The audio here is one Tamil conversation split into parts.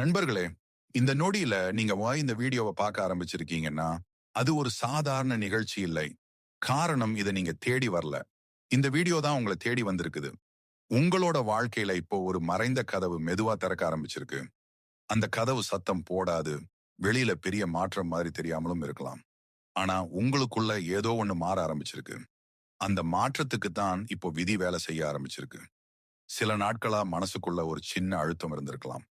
நண்பர்களே இந்த நொடியில நீங்க வாய் இந்த வீடியோவை பார்க்க ஆரம்பிச்சிருக்கீங்கன்னா அது ஒரு சாதாரண நிகழ்ச்சி இல்லை. காரணம் இதை நீங்க தேடி வரல. இந்த வீடியோ தான் உங்களை தேடி வந்திருக்குது. உங்களோட வாழ்க்கையில இப்போ ஒரு மறைந்த கதவு மெதுவா திறக்க ஆரம்பிச்சிருக்கு. அந்த கதவு சத்தம் போடாது. வெளியில பெரிய மாற்றம் மாதிரி தெரியாமலும் இருக்கலாம். ஆனா உங்களுக்குள்ள ஏதோ ஒண்ணு மாற ஆரம்பிச்சிருக்கு. அந்த மாற்றத்துக்கு தான் இப்போ விதி வேலை செய்ய ஆரம்பிச்சிருக்கு. சில நாட்களா மனசுக்குள்ள ஒரு சின்ன அழுத்தம் இருந்திருக்கலாம்.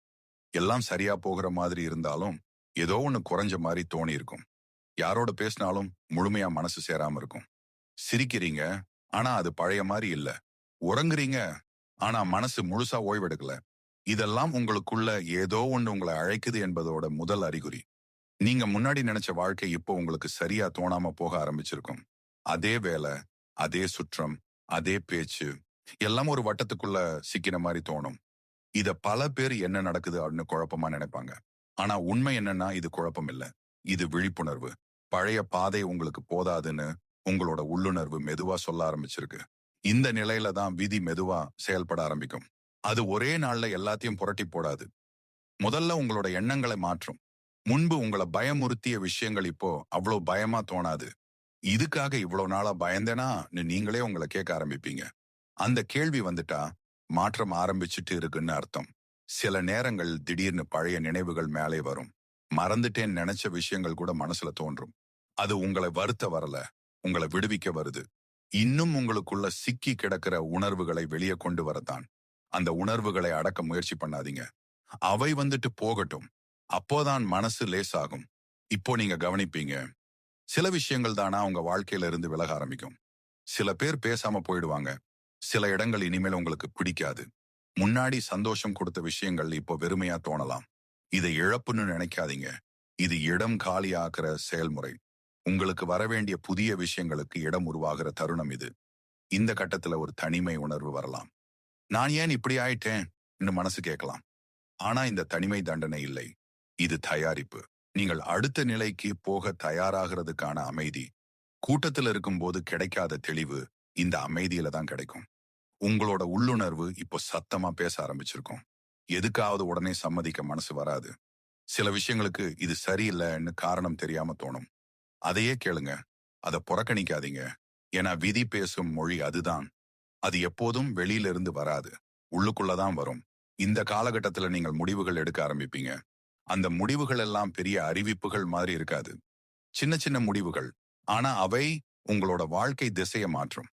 எல்லாம் சரியா போகிற மாதிரி இருந்தாலும் ஏதோ ஒண்ணு குறைஞ்ச மாதிரி தோணி இருக்கும் யாரோட பேசினாலும் முழுமையா மனசு சேராம இருக்கும். சிரிக்கிறீங்க ஆனா அது பழைய மாதிரி இல்ல. உறங்குறீங்க ஆனா மனசு முழுசா ஓய்வெடுக்கல. இதெல்லாம் உங்களுக்குள்ள ஏதோ ஒன்று உங்களை அழைக்குது என்பதோட முதல் அறிகுறி. நீங்க முன்னாடி நினைச்ச வாழ்க்கை இப்போ உங்களுக்கு சரியா தோணாம போக ஆரம்பிச்சிருக்கும். அதே வேலை அதே சுற்றம் அதே பேச்சு எல்லாம் ஒரு வட்டத்துக்குள்ள சிக்கின மாதிரி தோணும். இத பல பேர் என்ன நடக்குது அப்படின்னு குழப்பமா நினைப்பாங்க. ஆனா உண்மை என்னன்னா இது குழப்பம் இல்ல. இது விழிப்புணர்வு. பழைய பாதை உங்களுக்கு போதாதுன்னு உங்களோட உள்ளுணர்வு மெதுவா சொல்ல ஆரம்பிச்சிருக்கு. இந்த நிலையில தான் விதி மெதுவா செயல்பட ஆரம்பிக்கும். அது ஒரே நாள்ல எல்லாத்தையும் புரட்டி போடாது. முதல்ல உங்களோட எண்ணங்களை மாற்றும். முன்பு உங்களை பயமுறுத்திய விஷயங்கள் இப்போ அவ்வளவு பயமா தோணாது. இதுக்காக இவ்வளவு நாளா பயந்தேனா நீங்களே உங்களை கேட்க ஆரம்பிப்பீங்க. அந்த கேள்வி வந்துட்டா மாற்றம் ஆரம்பிச்சுட்டு இருக்குன்னு அர்த்தம். சில நேரங்கள் திடீர்னு பழைய நினைவுகள் மேலே வரும். மறந்துட்டேன்னு நினைச்ச விஷயங்கள் கூட மனசுல தோன்றும். அது உங்களை வருத்த வரல உங்களை விடுவிக்க வருது. இன்னும் உங்களுக்குள்ள சிக்கி கிடக்கிற உணர்வுகளை வெளியே கொண்டு வரத்தான். அந்த உணர்வுகளை அடக்க முயற்சி பண்ணாதீங்க. அவை வந்துட்டு போகட்டும். அப்போதான் மனசு லேசாகும். இப்போ நீங்க கவனிப்பீங்க. சில விஷயங்கள் தானா உங்க வாழ்க்கையில இருந்து விலக ஆரம்பிக்கும். சில பேர் பேசாம போயிடுவாங்க. சில இடங்கள் இனிமேல் உங்களுக்கு பிடிக்காது. முன்னாடி சந்தோஷம் கொடுத்த விஷயங்கள் இப்போ வெறுமையா தோணலாம். இதை இழப்புன்னு நினைக்காதீங்க. இது இடம் காலியாக்குற செயல்முறை. உங்களுக்கு வரவேண்டிய புதிய விஷயங்களுக்கு இடம் உருவாகிற தருணம் இது. இந்த கட்டத்துல ஒரு தனிமை உணர்வு வரலாம். நான் ஏன் இப்படி ஆயிட்டேன்? மனசு கேட்கலாம். ஆனா இந்த தனிமை தண்டனை இல்லை. இது தயாரிப்பு. நீங்கள் அடுத்த நிலைக்கு போக தயாராகிறதுக்கான அமைதி. கூட்டத்தில் இருக்கும்போது கிடைக்காத தெளிவு இந்த அமைதியில தான் கிடைக்கும். உங்களோட உள்ளுணர்வு இப்போ சத்தமா பேச ஆரம்பிச்சிருக்கும். எதுக்காவது உடனே சம்மதிக்க மனசு வராது. சில விஷயங்களுக்கு இது சரியில்லைன்னு காரணம் தெரியாம தோணும். அதையே கேளுங்க. அதை புறக்கணிக்காதீங்க. ஏன்னா விதி பேசும் மொழி அதுதான். அது எப்போதும் வெளியிலிருந்து வராது. உள்ளுக்குள்ளதான் வரும். இந்த காலகட்டத்துல நீங்கள் முடிவுகள் எடுக்க ஆரம்பிப்பீங்க. அந்த முடிவுகள் எல்லாம் பெரிய அறிவிப்புகள் மாதிரி இருக்காது. சின்ன சின்ன முடிவுகள். ஆனா அவை உங்களோட வாழ்க்கை திசையை மாற்றும்.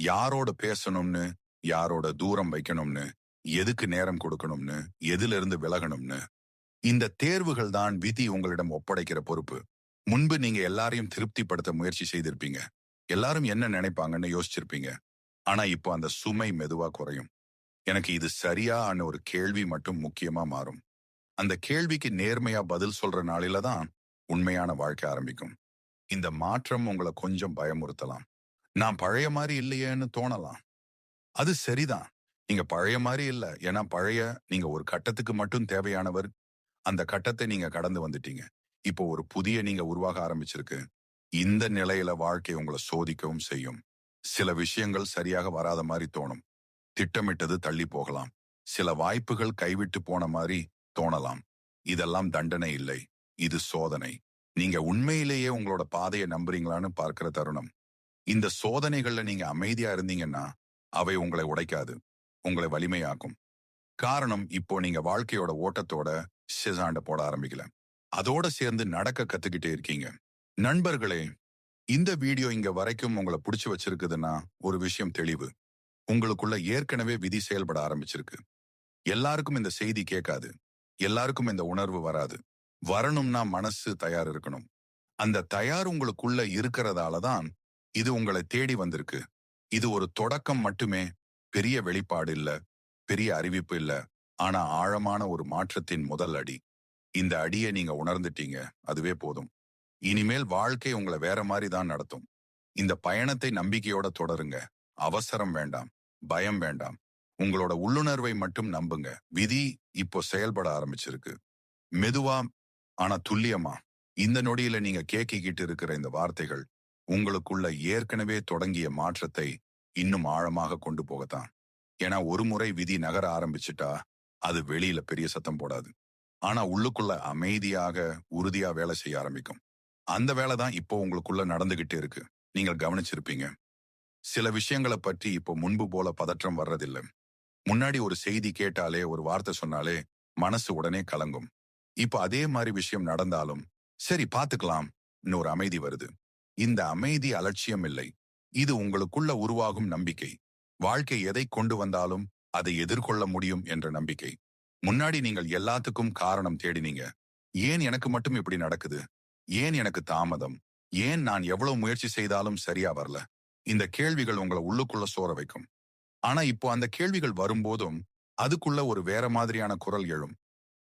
யாரோட பேசணும்னு யாரோட தூரம் வைக்கணும்னு எதுக்கு நேரம் கொடுக்கணும்னு எதுல இருந்து விலகணும்னு இந்த தேர்வுகள் தான் விதி உங்களிடம் ஒப்படைக்கிற பொறுப்பு. முன்பு நீங்க எல்லாரையும் திருப்திப்படுத்த முயற்சி செய்திருப்பீங்க. எல்லாரும் என்ன நினைப்பாங்கன்னு யோசிச்சிருப்பீங்க. ஆனா இப்போ அந்த சுமை மெதுவா குறையும். எனக்கு இது சரியான்னு ஒரு கேள்வி மட்டும் முக்கியமா மாறும். அந்த கேள்விக்கு நேர்மையா பதில் சொல்ற நாளில தான் உண்மையான வாழ்க்கை ஆரம்பிக்கும். இந்த மாற்றம் உங்களை கொஞ்சம் பயமுறுத்தலாம். நான் பழைய மாதிரி இல்லையேன்னு தோணலாம். அது சரிதான். நீங்க பழைய மாதிரி இல்ல. ஏன்னா பழைய நீங்க ஒரு கட்டத்துக்கு மட்டும் தேவையானவர் அந்த கட்டத்தை நீங்க கடந்து வந்துட்டீங்க. இப்போ ஒரு புதிய நீங்க உருவாக ஆரம்பிச்சிருக்கு. இந்த நிலையில வாழ்க்கை உங்களை சோதிக்கவும் செய்யும். சில விஷயங்கள் சரியாக வராத மாதிரி தோணும். திட்டமிட்டது தள்ளி போகலாம். சில வாய்ப்புகள் கைவிட்டு போன மாதிரி தோணலாம். இதெல்லாம் தண்டனை இல்லை. இது சோதனை. நீங்க உண்மையிலேயே உங்களோட பாதையை நம்புறீங்களான்னு பார்க்கிற தருணம். இந்த சோதனைகள்ல நீங்க அமைதியா இருந்தீங்கன்னா அவை உங்களை உடைக்காது. உங்களை வலிமையாக்கும். காரணம் இப்போ நீங்க வாழ்க்கையோட ஓட்டத்தோட சிசாண்ட போட ஆரம்பிக்கல. அதோட சேர்ந்து நடக்க கத்துக்கிட்டே இருக்கீங்க. நண்பர்களே இந்த வீடியோ இங்க வரைக்கும் உங்களை பிடிச்சு வச்சிருக்குதுன்னா ஒரு விஷயம் தெளிவு. உங்களுக்குள்ள ஏற்கனவே விதி செயல்பட ஆரம்பிச்சிருக்கு. எல்லாருக்கும் இந்த செய்தி கேட்காது. எல்லாருக்கும் இந்த உணர்வு வராது. வரணும்னா மனசு தயார் இருக்கணும். அந்த தயார் உங்களுக்குள்ள இருக்கிறதால தான் இது உங்களை தேடி வந்திருக்கு. இது ஒரு தொடக்கம் மட்டுமே. பெரிய வெளிப்பாடு இல்ல. பெரிய அறிவிப்பு இல்ல. ஆனா ஆழமான ஒரு மாற்றத்தின் முதல் அடி. இந்த அடியை நீங்க உணர்ந்துட்டீங்க. அதுவே போதும். இனிமேல் வாழ்க்கை உங்களை வேற மாதிரி தான் நடத்தும். இந்த பயணத்தை நம்பிக்கையோட தொடருங்க. அவசரம் வேண்டாம். பயம் வேண்டாம். உங்களோட உள்ளுணர்வை மட்டும் நம்புங்க. விதி இப்போ செயல்பட ஆரம்பிச்சிருக்கு. மெதுவா ஆனா துல்லியமா. இந்த நொடியில நீங்க கேக்கிக்கிட்டு இருக்கிற இந்த வார்த்தைகள் உங்களுக்குள்ள ஏற்கனவே தொடங்கிய மாற்றத்தை இன்னும் ஆழமாக கொண்டு போகத்தான். ஏன்னா ஒரு முறை விதி நகர ஆரம்பிச்சுட்டா அது வெளியில பெரிய சத்தம் போடாது. ஆனா உள்ளுக்குள்ள அமைதியாக உறுதியா வேலை செய்ய ஆரம்பிக்கும். அந்த வேலை தான் இப்போ உங்களுக்குள்ள நடந்துகிட்டே இருக்கு. நீங்கள் கவனிச்சிருப்பீங்க. சில விஷயங்களை பற்றி இப்போ முன்பு போல பதற்றம் வர்றதில்லை. முன்னாடி ஒரு செய்தி கேட்டாலே ஒரு வார்த்தை சொன்னாலே மனசு உடனே கலங்கும். இப்போ அதே மாதிரி விஷயம் நடந்தாலும் சரி பாத்துக்கலாம் ஒரு அமைதி வருது. இந்த அமைதி அலட்சியம் இல்லை. இது உங்களுக்குள்ள உருவாகும் நம்பிக்கை. வாழ்க்கை எதை கொண்டு வந்தாலும் அதை எதிர்கொள்ள முடியும் என்ற நம்பிக்கை. முன்னாடி நீங்கள் எல்லாத்துக்கும் காரணம் தேடினீங்க. ஏன் எனக்கு மட்டும் இப்படி நடக்குது? ஏன் எனக்கு தாமதம்? ஏன் நான் எவ்வளவு முயற்சி செய்தாலும் சரியா வரல? இந்த கேள்விகள் உங்களை உள்ளுக்குள்ள சோற வைக்கும். ஆனா இப்போ அந்த கேள்விகள் வரும்போதும் அதுக்குள்ள ஒரு வேற மாதிரியான குரல் எழும்.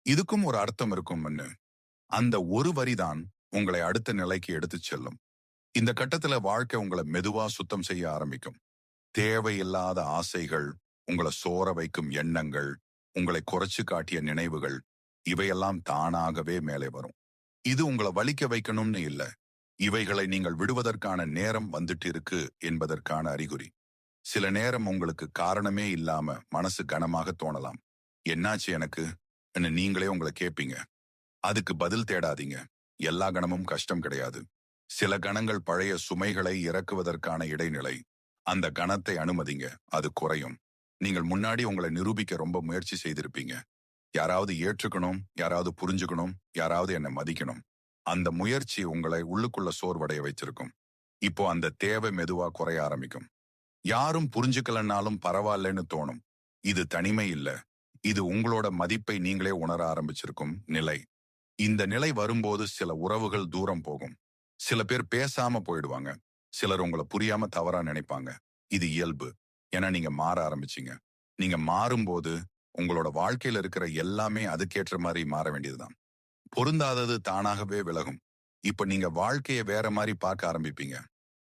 இதுக்கும் ஒரு அர்த்தம் இருக்கும்னு அந்த ஒரு வரிதான் உங்களை அடுத்த நிலைக்கு எடுத்துச் செல்லும். இந்த கட்டத்துல வாழ்க்கை உங்களை மெதுவா சுத்தம் செய்ய ஆரம்பிக்கும். தேவையில்லாத ஆசைகள் உங்களை சோற வைக்கும் எண்ணங்கள் உங்களை குறைச்சு காட்டிய நினைவுகள் இவையெல்லாம் தானாகவே மேலே வரும். இது உங்களை வலிக்க வைக்கணும்னு இல்ல. இவைகளை நீங்கள் விடுவதற்கான நேரம் வந்துட்டு இருக்கு என்பதற்கான அறிகுறி. சில நேரம் உங்களுக்கு காரணமே இல்லாம மனசு கனமாக தோணலாம். என்னாச்சு எனக்கு? நீங்களே உங்களை கேட்பீங்க அதுக்கு பதில் தேடாதீங்க. எல்லா கணமும் கஷ்டம் கிடையாது. சில கணங்கள் பழைய சுமைகளை இறக்குவதற்கான இடைநிலை. அந்த கணத்தை அனுமதிங்க. அது குறையும். நீங்கள் முன்னாடி உங்களை நிரூபிக்க ரொம்ப முயற்சி செய்திருப்பீங்க. யாராவது ஏற்றுக்கணும் யாராவது புரிஞ்சுக்கணும் யாராவது என்னை மதிக்கணும். அந்த முயற்சி உங்களை உள்ளுக்குள்ள சோர்வடைய வைத்திருக்கும். இப்போ அந்த தேவை மெதுவா குறைய ஆரம்பிக்கும். யாரும் புரிஞ்சுக்கலன்னாலும் பரவாயில்லன்னு தோணும். இது தனிமை இல்ல. இது உங்களோட மதிப்பை நீங்களே உணர ஆரம்பிச்சிருக்கும் நிலை. இந்த நிலை வரும்போது சில உறவுகள் தூரம் போகும். சில பேர் பேசாம போயிடுவாங்க. சிலர் உங்களை புரியாம தவறா நினைப்பாங்க. இது இயல்பு. ஏன்னா நீங்க மாற ஆரம்பிச்சீங்க. நீங்க மாறும்போது உங்களோட வாழ்க்கையில இருக்கிற எல்லாமே அதுக்கேற்ற மாதிரி மாற வேண்டியதுதான். பொருந்தாதது தானாகவே விலகும். இப்ப நீங்க வாழ்க்கைய வேற மாதிரி பார்க்க ஆரம்பிப்பீங்க.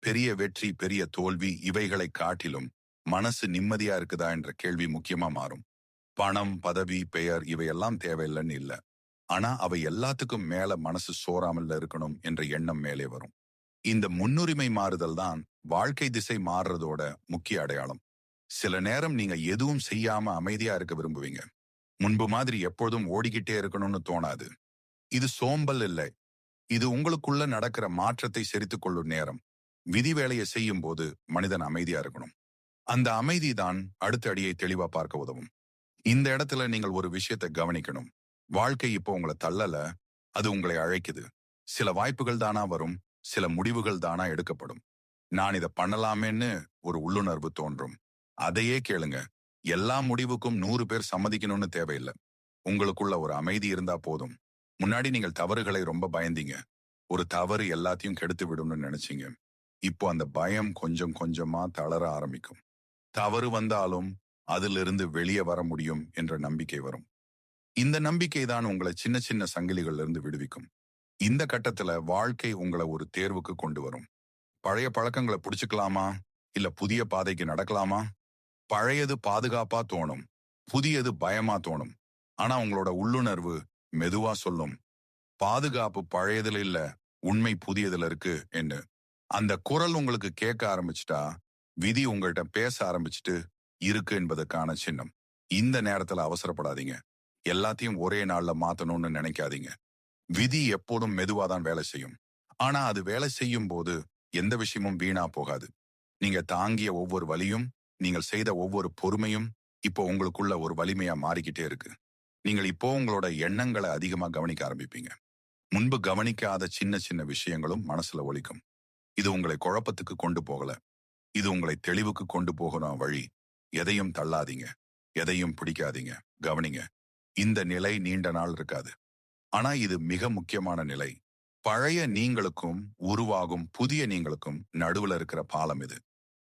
பெரிய வெற்றி பெரிய தோல்வி இவைகளை காட்டிலும் மனசு நிம்மதியா இருக்குதா என்ற கேள்வி முக்கியமா மாறும். பணம் பதவி பெயர் இவையெல்லாம் தேவையில்லைன்னு இல்ல. ஆனா அவை எல்லாத்துக்கும் மேல மனசு சோறாமல் இருக்கணும் என்ற எண்ணம் மேலே வரும். இந்த முன்னுரிமை மாறுதல் தான் வாழ்க்கை திசை மாறுறதோட முக்கிய அடையாளம். சில நேரம் நீங்க எதுவும் செய்யாம அமைதியா இருக்க விரும்புவீங்க. முன்பு மாதிரி எப்பொழுதும் ஓடிக்கிட்டே இருக்கணும்னு தோணாது. இது சோம்பல் இல்லை. இது உங்களுக்குள்ள நடக்கிற மாற்றத்தை செரித்துக் கொள்ளும் நேரம். விதி வேலையை செய்யும் போது மனிதன் அமைதியா இருக்கணும். அந்த அமைதி தான் அடுத்த அடியை தெளிவா பார்க்க உதவும். இந்த இடத்துல நீங்கள் ஒரு விஷயத்தை கவனிக்கணும். வாழ்க்கை இப்போ உங்களை தள்ளல அது உங்களை அழைக்குது. சில வாய்ப்புகள் தானா வரும் சில முடிவுகள் தானா எடுக்கப்படும். நான் இதை பண்ணலாமேன்னு ஒரு உள்ளுணர்வு தோன்றும். அதையே கேளுங்க. எல்லா முடிவுக்கும் நூறு பேர் சம்மதிக்கணும்னு தேவையில்லை. உங்களுக்குள்ள ஒரு அமைதி இருந்தா போதும். முன்னாடி நீங்கள் தவறுகளை ரொம்ப பயந்தீங்க. ஒரு தவறு எல்லாத்தையும் கெடுத்து விடும்னு நினைச்சீங்க. இப்போ அந்த பயம் கொஞ்சம் கொஞ்சமா தளர ஆரம்பிக்கும். தவறு வந்தாலும் அதிலிருந்து வெளியே வர முடியும் என்ற நம்பிக்கை வரும். இந்த நம்பிக்கை தான் உங்களை சின்ன சின்ன சங்கிலிகள்ல இருந்து விடுவிக்கும். இந்த கட்டத்துல வாழ்க்கை உங்களை ஒரு தேர்வுக்கு கொண்டு வரும். பழைய பழக்கங்களை புடிச்சுக்கலாமா? இல்ல புதிய பாதைக்கு நடக்கலாமா? பழையது பாதுகாப்பா தோணும். புதியது பயமா தோணும். ஆனா உங்களோட உள்ளுணர்வு மெதுவா சொல்லும். பாதுகாப்பு பழையதுல இல்ல உண்மை புதியதுல இருக்கு என்று. அந்த குரல் உங்களுக்கு கேட்க ஆரம்பிச்சிட்டா விதி உங்கள்கிட்ட பேச ஆரம்பிச்சுட்டு இருக்கு என்பதற்கான சின்னம். இந்த நேரத்துல அவசரப்படாதீங்க. எல்லாத்தையும் ஒரே நாள்ல மாத்தணும்னு நினைக்காதீங்க. விதி எப்போதும் மெதுவா தான் வேலை செய்யும். ஆனா அது வேலை செய்யும் போது எந்த விஷயமும் வீணா போகாது. நீங்க தாங்கிய ஒவ்வொரு வலியும் நீங்கள் செய்த ஒவ்வொரு பொறுமையும் இப்போ உங்களுக்குள்ள ஒரு வலிமையா மாறிக்கிட்டே இருக்கு. நீங்கள் இப்போ உங்களோட எண்ணங்களை அதிகமா கவனிக்க ஆரம்பிப்பீங்க. முன்பு கவனிக்காத சின்ன சின்ன விஷயங்களும் மனசுல ஒலிக்கும். இது உங்களை குழப்பத்துக்கு கொண்டு போகல. இது உங்களை தெளிவுக்கு கொண்டு போகிற வழி. எதையும் தள்ளாதீங்க. எதையும் பிடிக்காதீங்க. கவனிங்க. இந்த நிலை நீண்ட நாள் இருக்காது. ஆனா இது மிக முக்கியமான நிலை. பழைய நீங்களுக்கும் உருவாகும் புதிய நீங்களுக்கும் நடுவுல இருக்கிற பாலம் இது.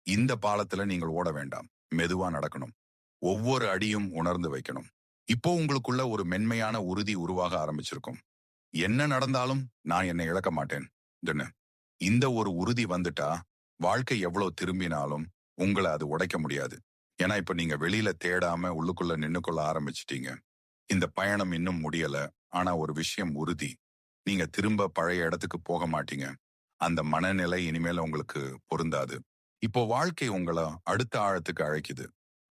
இந்த பாலத்துல நீங்கள் ஓட வேண்டாம். மெதுவா நடக்கணும். ஒவ்வொரு அடியும் உணர்ந்து வைக்கணும். இப்போ உங்களுக்குள்ள ஒரு மென்மையான உறுதி உருவாக ஆரம்பிச்சிருக்கும். என்ன நடந்தாலும் நான் என்னை இழக்க மாட்டேன். இந்த ஒரு உறுதி வந்துட்டா வாழ்க்கை எவ்வளவு திரும்பினாலும் உங்களை அது உடைக்க முடியாது. ஏன்னா இப்ப நீங்க வெளியில தேடாம உள்ளுக்குள்ள நின்னுக்கொள்ள ஆரம்பிச்சிட்டீங்க. இந்த பயணம் இன்னும் முடியல. ஆனா ஒரு விஷயம் உறுதி. நீங்க திரும்ப பழைய இடத்துக்கு போக மாட்டீங்க. அந்த மனநிலை இனிமேல உங்களுக்கு பொருந்தாது. இப்போ வாழ்க்கை உங்களை அடுத்த ஆழத்துக்கு அழைக்குது.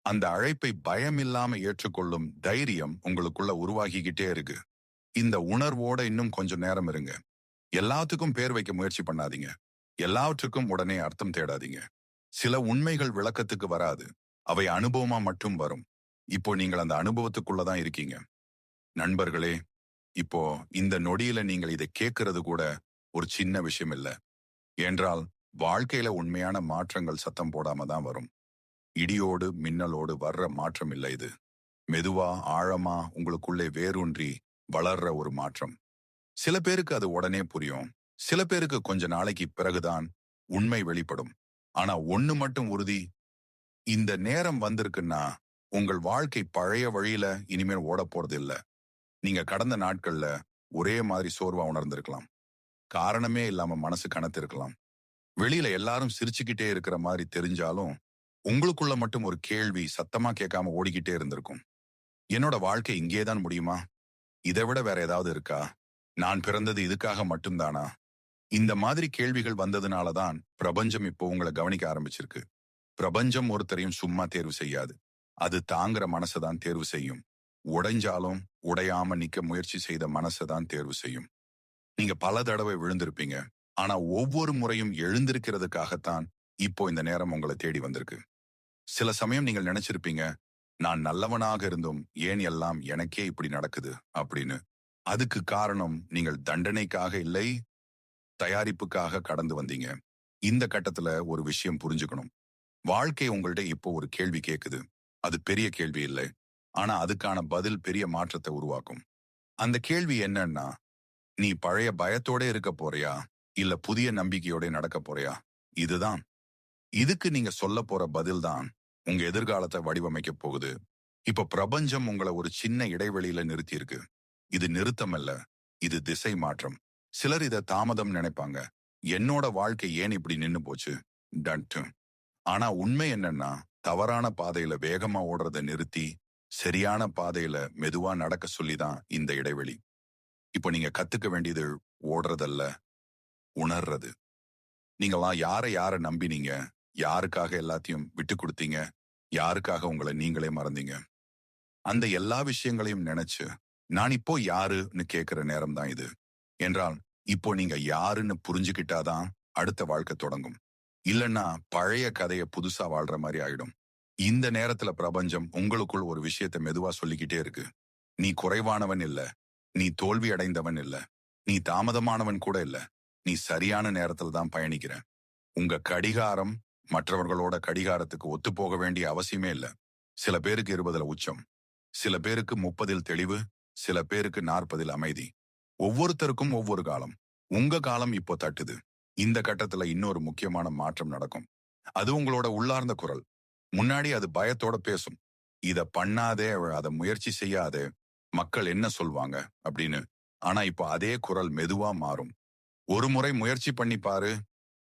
அந்த அழைப்பை பயம் இல்லாம ஏற்றுக்கொள்ளும் தைரியம் உங்களுக்குள்ள உருவாகிக்கிட்டே இருக்கு. இந்த உணர்வோட இன்னும் கொஞ்சம் நேரம் இருங்க. எல்லாத்துக்கும் பேர் வைக்க முயற்சி பண்ணாதீங்க. எல்லாவற்றுக்கும் உடனே அர்த்தம் தேடாதீங்க. சில உண்மைகள் விளக்கத்துக்கு வராது. அவை அனுபவமா மட்டும் வரும். இப்போ நீங்கள் அந்த அனுபவத்துக்குள்ளதான் இருக்கீங்க. நண்பர்களே இப்போ இந்த நொடியில நீங்கள் இதை கேட்கறது கூட ஒரு சின்ன விஷயம் இல்ல. என்றால் வாழ்க்கையில உண்மையான மாற்றங்கள் சத்தம் போடாம தான் வரும். இடியோடு மின்னலோடு வர்ற மாற்றம் இல்லை இது. மெதுவா ஆழமா உங்களுக்குள்ளே வேரூன்றி வளர்ற ஒரு மாற்றம். சில பேருக்கு அது உடனே புரியும். சில பேருக்கு கொஞ்ச நாளைக்கு பிறகுதான் உண்மை வெளிப்படும். ஆனா ஒண்ணு மட்டும் உறுதி இந்த நேரம் வந்திருக்குன்னா உங்கள் வாழ்க்கை பழைய வழியில இனிமேல் ஓட போறது இல்லை நீங்க கடந்த நாட்கள்ல ஒரே மாதிரி சோர்வா உணர்ந்திருக்கலாம். காரணமே இல்லாம மனசு கனத்திருக்கலாம். வெளியில எல்லாரும் சிரிச்சுக்கிட்டே இருக்கிற மாதிரி தெரிஞ்சாலும் உங்களுக்குள்ள மட்டும் ஒரு கேள்வி சத்தமா கேட்காம ஓடிக்கிட்டே இருந்திருக்கும். என்னோட வாழ்க்கை இங்கேதான் முடியுமா? இதை விட வேற ஏதாவது இருக்கா? நான் பிறந்தது இதுக்காக மட்டும்தானா? இந்த மாதிரி கேள்விகள் வந்ததுனால தான் பிரபஞ்சம் இப்போ உங்களை கவனிக்க ஆரம்பிச்சிருக்கு. பிரபஞ்சம் ஒருத்தரையும் சும்மா தேர்வு செய்யாது. அது தாங்குற மனசை தான் தேர்வு செய்யும். உடைஞ்சாலும் உடையாம நிக்க முயற்சி செய்த மனசை தான் தேர்வு செய்யும். நீங்க பல தடவை விழுந்திருப்பீங்க. ஆனா ஒவ்வொரு முறையும் எழுந்திருக்கிறதுக்காகத்தான் இப்போ இந்த நேரம் உங்களை தேடி வந்திருக்கு. சில சமயம் நீங்கள் நினைச்சிருப்பீங்க நான் நல்லவனாக இருந்தும் ஏன் எல்லாம் எனக்கே இப்படி நடக்குது? அப்படின்னு. அதுக்கு காரணம் நீங்கள் தண்டனைக்காக இல்லை தயாரிப்புக்காக கடந்து வந்தீங்க. இந்த கட்டத்துல ஒரு விஷயம் புரிஞ்சுக்கணும். வாழ்க்கை உங்கள்ட்ட இப்போ ஒரு கேள்வி கேக்குது. அது பெரிய கேள்வி இல்லை. ஆனா அதுக்கான பதில் பெரிய மாற்றத்தை உருவாக்கும். அந்த கேள்வி என்னன்னா நீ பழைய பயத்தோட இருக்க போறியா? இல்ல புதிய நம்பிக்கையோட நடக்க போறியா? இதுதான். இதுக்கு நீங்க சொல்ல போற பதில் தான் உங்க எதிர்காலத்தை வடிவமைக்க போகுது. இப்ப பிரபஞ்சம் உங்களை ஒரு சின்ன இடைவெளியில நிறுத்தி இருக்கு இது நிறுத்தம் அல்ல இது திசை மாற்றம். சிலர் இத தாமதம் நினைப்பாங்க. என்னோட வாழ்க்கை ஏன் இப்படி நின்னு போச்சு? டன்ட்டு. ஆனா உண்மை என்னன்னா தவறான பாதையில வேகமா ஓடுறத நிறுத்தி சரியான பாதையில மெதுவா நடக்க சொல்லிதான் இந்த இடைவெளி. இப்போ நீங்க கத்துக்க வேண்டியது ஓடுறதல்ல உணர்றது. நீங்களாம் யாரை யாரை நம்பினீங்க? யாருக்காக எல்லாத்தையும் விட்டு கொடுத்தீங்க? யாருக்காக உங்களை நீங்களே மறந்தீங்க? அந்த எல்லா விஷயங்களையும் நினைச்சு நான் இப்போ யாருன்னு கேட்கிற நேரம் தான் இது. என்றால் இப்போ நீங்க யாருன்னு புரிஞ்சுக்கிட்டாதான் அடுத்த வாழ்க்கை தொடங்கும். இல்லைன்னா பழைய கதையை புதுசா வாழ்ற மாதிரி ஆயிடும். இந்த நேரத்துல பிரபஞ்சம் உங்களுக்குள் ஒரு விஷயத்தை மெதுவா சொல்லிக்கிட்டே இருக்கு. நீ குறைவானவன் இல்ல. நீ தோல்வி அடைந்தவன் இல்ல. நீ தாமதமானவன் கூட இல்ல. நீ சரியான நேரத்துல தான் பயணிக்கிற. உங்க கடிகாரம் மற்றவர்களோட கடிகாரத்துக்கு ஒத்து போக வேண்டிய அவசியமே இல்ல. சில பேருக்கு இருபதுல உச்சம். சில பேருக்கு முப்பதில் தெளிவு. சில பேருக்கு நாற்பதில் அமைதி. ஒவ்வொருத்தருக்கும் ஒவ்வொரு காலம். உங்க காலம் இப்போ தட்டுது. இந்த கட்டத்துல இன்னொரு முக்கியமான மாற்றம் நடக்கும். அது உங்களோட உள்ளார்ந்த குரல். முன்னாடி அது பயத்தோட பேசும். இத பண்ணாதே அத முயற்சி செய்யாதே மக்கள் என்ன சொல்வாங்க? அப்படின்னு. ஆனா இப்போ அதே குரல் மெதுவா மாறும். ஒரு முறை முயற்சி பண்ணி பாரு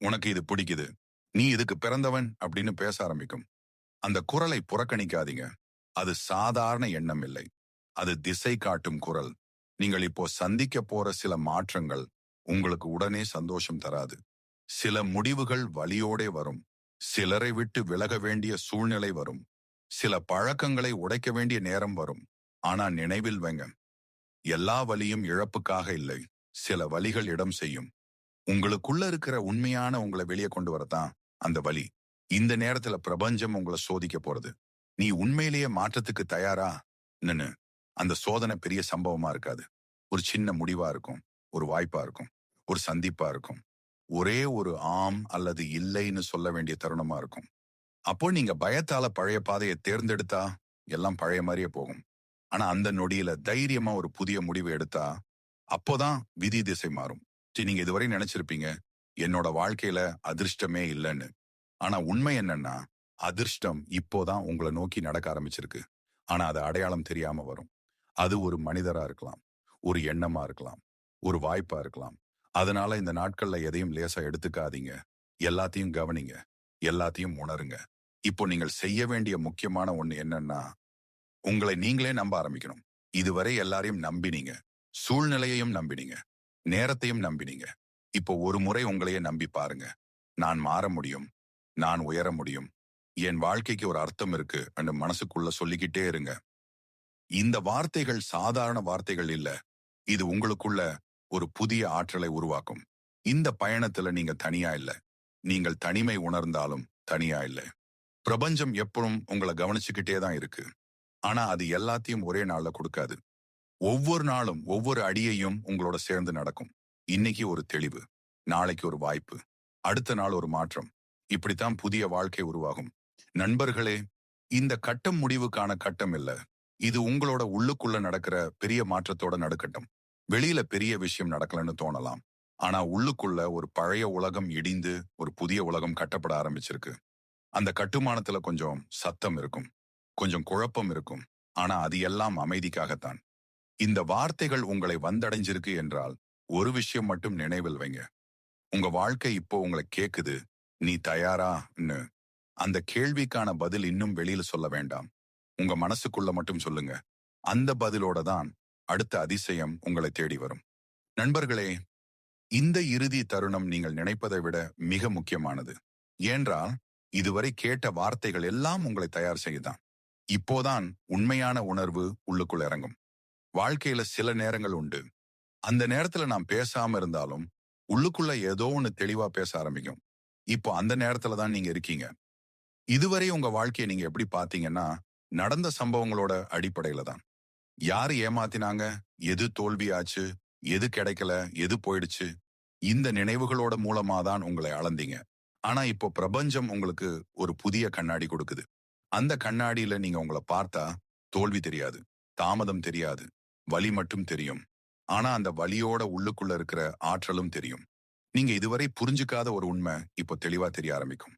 உனக்கு இது பிடிக்குது. நீ இதுக்கு பிறந்தவன் அப்படின்னு பேச ஆரம்பிக்கும். அந்த குரலை புறக்கணிக்காதீங்க. அது சாதாரண எண்ணம் இல்லை. அது திசை காட்டும் குரல். நீங்கள் இப்போ சந்திக்க போற சில மாற்றங்கள் உங்களுக்கு உடனே சந்தோஷம் தராது. சில முடிவுகள் வழியோடே வரும். சிலரை விட்டு விலக வேண்டிய சூழ்நிலை வரும். சில பழக்கங்களை உடைக்க வேண்டிய நேரம் வரும். ஆனா நினைவில் வைங்க. எல்லா வழியும் இழப்புக்காக இல்லை. சில வலிகள் இடம் செய்யும். உங்களுக்குள்ள இருக்கிற உண்மையான உங்களை வெளியே கொண்டு வரதான் அந்த வழி இந்த நேரத்துல பிரபஞ்சம் உங்களை சோதிக்க போறது. நீ உண்மையிலேயே மாற்றத்துக்கு தயாரா? நின்னு. அந்த சோதனை பெரிய சம்பவமா இருக்காது. ஒரு சின்ன முடிவா இருக்கும். ஒரு வாய்ப்பா இருக்கும். ஒரு சந்திப்பா இருக்கும். ஒரே ஒரு ஆம் அல்லது இல்லைன்னு சொல்ல வேண்டிய தருணமா இருக்கும். அப்போ நீங்க பயத்தால பழைய பாதையை தேர்ந்தெடுத்தா எல்லாம் பழைய மாதிரியே போகும். ஆனா அந்த நொடியில தைரியமா ஒரு புதிய முடிவு எடுத்தா அப்போதான் விதி திசை மாறும். சரி நீங்க இதுவரை நினைச்சிருப்பீங்க என்னோட வாழ்க்கையில அதிர்ஷ்டமே இல்லைன்னு. ஆனா உண்மை என்னன்னா அதிர்ஷ்டம் இப்போதான் உங்களை நோக்கி நடக்க ஆரம்பிச்சிருக்கு. ஆனா அது அடையாளம் தெரியாம வரும். அது ஒரு மனிதரா இருக்கலாம் ஒரு எண்ணமா இருக்கலாம் ஒரு வாய்ப்பா இருக்கலாம் அதனால இந்த நாட்கள்ல எதையும் லேசா எடுத்துக்காதீங்க. எல்லாத்தையும் கவனிங்க. எல்லாத்தையும் உணருங்க. இப்போ நீங்கள் செய்ய வேண்டிய முக்கியமான ஒண்ணு என்னன்னா உங்களை நீங்களே நம்ப ஆரம்பிக்கணும். இதுவரை எல்லாரையும் நம்பினீங்க. சூழ்நிலையையும் நம்பினீங்க. நேரத்தையும் நம்பினீங்க. இப்போ ஒரு முறை உங்களையே நம்பி பாருங்க. நான் மாற முடியும். நான் உயர முடியும். என் வாழ்க்கைக்கு ஒரு அர்த்தம் இருக்கு என்று மனசுக்குள்ள சொல்லிக்கிட்டே இருங்க. இந்த வார்த்தைகள் சாதாரண வார்த்தைகள் இல்ல. இது உங்களுக்குள்ள ஒரு புதிய ஆற்றலை உருவாக்கும். இந்த பயணத்துல நீங்க தனியா இல்ல. நீங்கள் தனிமை உணர்ந்தாலும் தனியா இல்ல. பிரபஞ்சம் எப்பவும் உங்களை கவனிச்சுக்கிட்டே தான் இருக்கு. ஆனா அது எல்லாத்தையும் ஒரே நாள்ல கொடுக்காது. ஒவ்வொரு நாளும் ஒவ்வொரு அடியையும் உங்களோட சேர்ந்து நடக்கும். இன்னைக்கு ஒரு தெளிவு நாளைக்கு ஒரு வாய்ப்பு அடுத்த நாள் ஒரு மாற்றம். இப்படித்தான் புதிய வாழ்க்கை உருவாகும். நண்பர்களே இந்த கட்டம் முடிவுக்கான கட்டம் இல்ல. இது உங்களோட உள்ளுக்குள்ள நடக்கிற பெரிய மாற்றத்தோட நடுக்கட்டம். வெளியில பெரிய விஷயம் நடக்கலன்னு தோணலாம். ஆனா உள்ளுக்குள்ள ஒரு பழைய உலகம் இடிந்து ஒரு புதிய உலகம் கட்டப்பட ஆரம்பிச்சிருக்கு. அந்த கட்டுமானத்துல கொஞ்சம் சத்தம் இருக்கும். கொஞ்சம் குழப்பம் இருக்கும். ஆனா அது எல்லாம் அமைதிக்காகத்தான். இந்த வார்த்தைகள் உங்களை வந்தடைஞ்சிருக்கு என்றால் ஒரு விஷயம் மட்டும் நினைவில் வைங்க. உங்க வாழ்க்கை இப்போ உங்களை கேக்குது நீ தயாரான்னு அந்த கேள்விக்கான பதில் இன்னும் வெளியில சொல்ல வேண்டாம். உங்க மனசுக்குள்ள மட்டும் சொல்லுங்க. அந்த பதிலோட தான் அடுத்த அதிசயம் உங்களை தேடி வரும். நண்பர்களே இந்த இறுதி தருணம் நீங்கள் நினைப்பதை விட மிக முக்கியமானது. ஏன்றால் இதுவரை கேட்ட வார்த்தைகள் எல்லாம் உங்களை தயார் செய்யுதான். இப்போதான் உண்மையான உணர்வு உள்ளுக்குள்ள இறங்கும். வாழ்க்கையில சில நேரங்கள் உண்டு. அந்த நேரத்துல நாம் பேசாம இருந்தாலும் உள்ளுக்குள்ள ஏதோ ஒன்று தெளிவா பேச ஆரம்பிக்கும். இப்போ அந்த நேரத்துல தான் நீங்க இருக்கீங்க. இதுவரை உங்க வாழ்க்கையை நீங்க எப்படி பாத்தீங்கன்னா நடந்த சம்பவங்களோட அடிப்படையில தான். யாரு ஏமாத்தினாங்க? எது தோல்வியாச்சு? எது கிடைக்கல? எது போயிடுச்சு? இந்த நினைவுகளோட மூலமா தான் உங்களை அளந்தீங்க. ஆனா இப்போ பிரபஞ்சம் உங்களுக்கு ஒரு புதிய கண்ணாடி கொடுக்குது. அந்த கண்ணாடியில நீங்க உங்களை பார்த்தா தோல்வி தெரியாது தாமதம் தெரியாது வலி மட்டும் தெரியும். ஆனா அந்த வலியோட உள்ளுக்குள்ள இருக்கிற ஆற்றலும் தெரியும். நீங்க இதுவரை புரிஞ்சுக்காத ஒரு உண்மை இப்போ தெளிவா தெரிய ஆரம்பிக்கும்.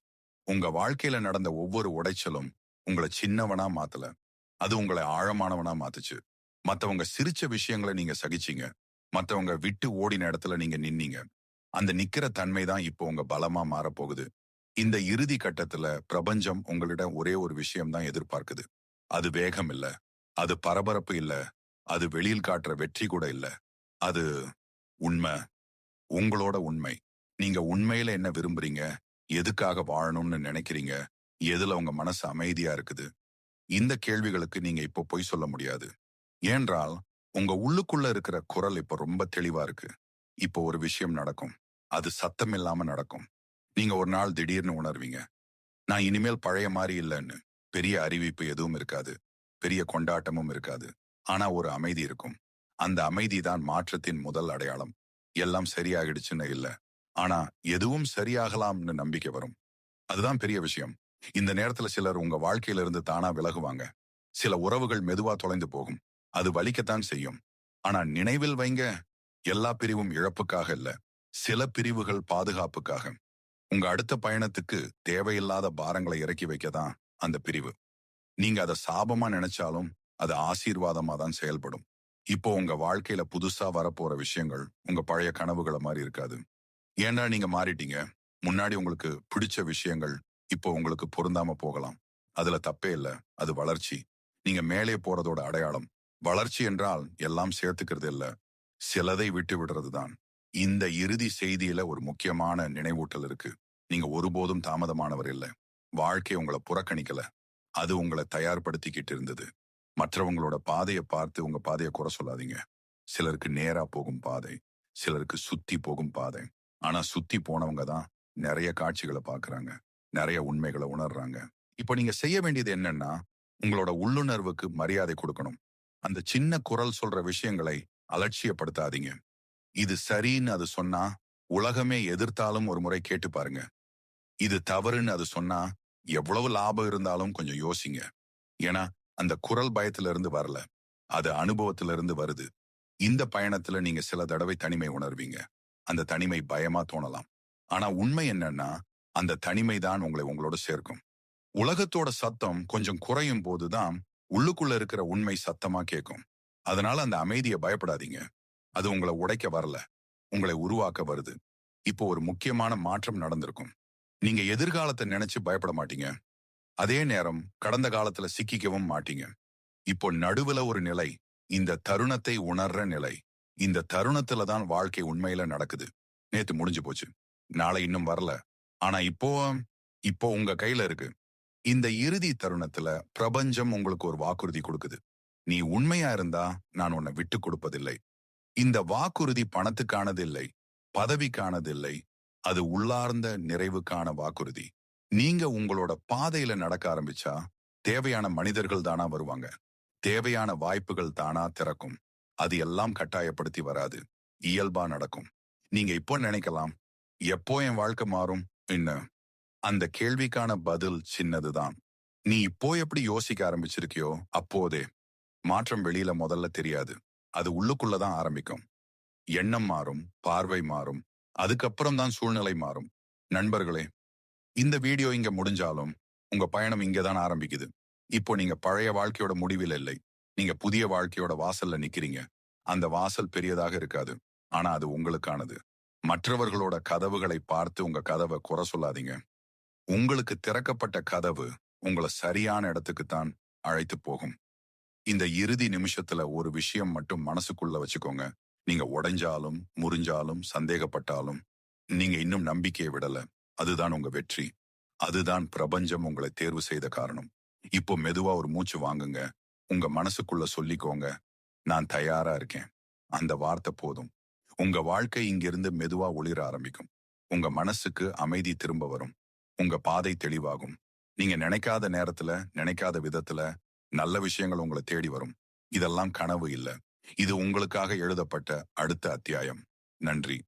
உங்க வாழ்க்கையில நடந்த ஒவ்வொரு உடைச்சலும் உங்களை சின்னவனா மாத்தல. அது உங்களை ஆழமானவனா மாத்துச்சு. மத்தவங்க சிரிச்ச விஷயங்களை நீங்க சகிச்சீங்க. மத்தவங்க விட்டு ஓடின இடத்துல நீங்க நின்னீங்க. அந்த நிக்கிற தன்மை தான் இப்போ உங்க பலமா மாறப்போகுது. இந்த இறுதி கட்டத்துல பிரபஞ்சம் உங்களிடம் ஒரே ஒரு விஷயம் தான் எதிர்பார்க்குது. அது வேகம் இல்ல. அது பரபரப்பு இல்ல. அது வெளியில் காட்டுற வெற்றி கூட இல்ல. அது உண்மை. உங்களோட உண்மை. நீங்க உண்மையில என்ன விரும்புறீங்க? எதுக்காக வாழணும்னு நினைக்கிறீங்க? எதுல உங்க மனசு அமைதியா இருக்குது? இந்த கேள்விகளுக்கு நீங்க இப்போ பொய் சொல்ல முடியாது. ஏன்றால் உங்க உள்ளுக்குள்ள இருக்கிற குரல் இப்ப ரொம்ப தெளிவா இருக்கு. இப்போ ஒரு விஷயம் நடக்கும். அது சத்தம் இல்லாம நடக்கும். நீங்க ஒரு நாள் திடீர்னு உணர்வீங்க. நான் இனிமேல் பழைய மாதிரி இல்லைன்னு. பெரிய அறிவிப்பு எதுவும் இருக்காது. பெரிய கொண்டாட்டமும் இருக்காது. ஆனா ஒரு அமைதி இருக்கும். அந்த அமைதி தான் மாற்றத்தின் முதல் அடையாளம். எல்லாம் சரியாகிடுச்சுன்னு இல்ல. ஆனா எதுவும் சரியாகலாம்னு நம்பிக்கை வரும். அதுதான் பெரிய விஷயம். இந்த நேரத்துல சிலர் உங்க வாழ்க்கையில இருந்து தானா விலகுவாங்க. சில உறவுகள் மெதுவா தொலைந்து போகும். அது வலிக்கத்தான் செய்யும். ஆனா நினைவில் வைங்க எல்லா பிரிவும் இழப்புக்காக இல்ல. சில பிரிவுகள் பாதுகாப்புக்காக. உங்க அடுத்த பயணத்துக்கு தேவையில்லாத பாரங்களை இறக்கி வைக்கதான் அந்த பிரிவு. நீங்க அதை சாபமா நினைச்சாலும் அது ஆசீர்வாதமா தான் செயல்படும். இப்போ உங்க வாழ்க்கையில புதுசா வரப்போற விஷயங்கள் உங்க பழைய கனவுகளை மாதிரி இருக்காது. ஏன்னா நீங்க மாறிட்டீங்க? முன்னாடி உங்களுக்கு பிடிச்ச விஷயங்கள் இப்போ உங்களுக்கு பொருந்தாம போகலாம். அதுல தப்பே இல்ல. அது வளர்ச்சி. நீங்க மேலே போறதோட அடையாளம். வளர்ச்சி என்றால் எல்லாம் சேர்த்துக்கிறது இல்ல. சிலதை விட்டு விடுறது தான். இந்த இறுதி செய்தியில ஒரு முக்கியமான நினைவூட்டல் இருக்கு. நீங்க ஒருபோதும் தாமதமானவர் இல்ல. வாழ்க்கை உங்களை புறக்கணிக்கல. அது உங்களை தயார்படுத்திக்கிட்டு இருந்தது. மற்றவங்களோட பாதையை பார்த்து உங்க பாதையை குறை சொல்லாதீங்க. சிலருக்கு நேரா போகும் பாதை. சிலருக்கு சுத்தி போகும் பாதை. ஆனா சுத்தி போனவங்க தான் நிறைய காட்சிகளை பாக்குறாங்க நிறைய உண்மைகளை உணர்றாங்க. இப்போ நீங்க செய்ய வேண்டியது என்னன்னா உங்களோட உள்ளுணர்வுக்கு மரியாதை கொடுக்கணும். அந்த சின்ன குரல் சொல்ற விஷயங்களை அலட்சியப்படுத்தாதீங்க. இது சரின்னு அது சொன்னா உலகமே எதிர்த்தாலும் ஒரு முறை கேட்டு பாருங்க. இது தவறுன்னு அது சொன்னா எவ்வளவு லாபம் இருந்தாலும் கொஞ்சம் யோசிங்க. ஏன்னா அந்த குரல் பயத்துல இருந்து வரல. அது அனுபவத்துல இருந்து வருது. இந்த பயணத்துல நீங்க சில தடவை தனிமை உணர்வீங்க. அந்த தனிமை பயமா தோணலாம். ஆனா உண்மை என்னன்னா அந்த தனிமை தான் உங்களை உங்களோட சேர்க்கும். உலகத்தோட சத்தம் கொஞ்சம் குறையும் போதுதான் உள்ளுக்குள்ள இருக்கிற உண்மை சத்தமா கேட்கும் அதனால அந்த அமைதியை பயப்படாதீங்க. அது உங்களை உடைக்க வரல. உங்களை உருவாக்க வருது. இப்போ ஒரு முக்கியமான மாற்றம் நடந்திருக்கும். நீங்க எதிர்காலத்தை நினைச்சு பயப்பட மாட்டீங்க. அதே நேரம் கடந்த காலத்துல சிக்கிக்கவும் மாட்டீங்க. இப்போ நடுவுல ஒரு நிலை இந்த தருணத்தை உணர்ற நிலை இந்த தருணத்துல தான் வாழ்க்கை உண்மையில நடக்குது. நேத்து முடிஞ்சு போச்சு. நாளை இன்னும் வரல. ஆனா இப்போ இப்போ உங்க கையில இருக்கு. இந்த இறுதி தருணத்துல பிரபஞ்சம் உங்களுக்கு ஒரு வாக்குறுதி கொடுக்குது. நீ உண்மையா இருந்தா நான் உன்னை விட்டு கொடுப்பதில்லை. இந்த வாக்குறுதி பணத்துக்கானதில்லை பதவிக்கானதில்லை அது உள்ளார்ந்த நிறைவுக்கான வாக்குறுதி. நீங்க உங்களோட பாதையில நடக்க ஆரம்பிச்சா தேவையான மனிதர்கள் தானா வருவாங்க. தேவையான வாய்ப்புகள் தானா திறக்கும். அது எல்லாம் கட்டாயப்படுத்தி வராது. இயல்பா நடக்கும். நீங்க இப்போ நினைக்கலாம் எப்போ என் வாழ்க்கை மாறும்? என்ன அந்த கேள்விக்கான பதில் சின்னதுதான் நீ இப்போ எப்படி யோசிக்க ஆரம்பிச்சிருக்கியோ அப்போதே. மாற்றம் வெளியில முதல்ல தெரியாது. அது உள்ளுக்குள்ளதான் ஆரம்பிக்கும். எண்ணம் மாறும் பார்வை மாறும். அதுக்கப்புறம் தான் சூழ்நிலை மாறும். நண்பர்களே இந்த வீடியோ இங்க முடிஞ்சாலும் உங்க பயணம் இங்கதான் ஆரம்பிக்குது. இப்போ நீங்க பழைய வாழ்க்கையோட முடிவில் இல்லை. நீங்க புதிய வாழ்க்கையோட வாசல்ல நிக்கிறீங்க. அந்த வாசல் பெரியதாக இருக்காது. ஆனா அது உங்களுக்கானது. மற்றவர்களோட கதவுகளை பார்த்து உங்க கதவை குறை சொல்லாதீங்க. உங்களுக்கு திறக்கப்பட்ட கதவு உங்களை சரியான இடத்துக்கு தான் அழைத்து போகும். இந்த இறுதி நிமிஷத்துல ஒரு விஷயம் மட்டும் மனசுக்குள்ள வச்சுக்கோங்க. நீங்க உடைஞ்சாலும் முறிஞ்சாலும் சந்தேகப்பட்டாலும் நீங்க இன்னும் நம்பிக்கையை விடல. அதுதான் உங்க வெற்றி. அதுதான் பிரபஞ்சம் உங்களை தேர்வு செய்த காரணம். இப்போ மெதுவா ஒரு மூச்சு வாங்குங்க. உங்க மனசுக்குள்ள சொல்லிக்கோங்க. நான் தயாரா இருக்கேன். அந்த வார்த்தை போதும். உங்க வாழ்க்கை இங்கிருந்து மெதுவா ஒளிர ஆரம்பிக்கும். உங்க மனசுக்கு அமைதி திரும்ப வரும். உங்க பாதை தெளிவாகும். நீங்க நினைக்காத நேரத்துல நினைக்காத விதத்துல நல்ல விஷயங்கள் உங்களை தேடி வரும். இதெல்லாம் கனவு இல்ல. இது உங்களுக்காக எழுதப்பட்ட அடுத்த அத்தியாயம். நன்றி.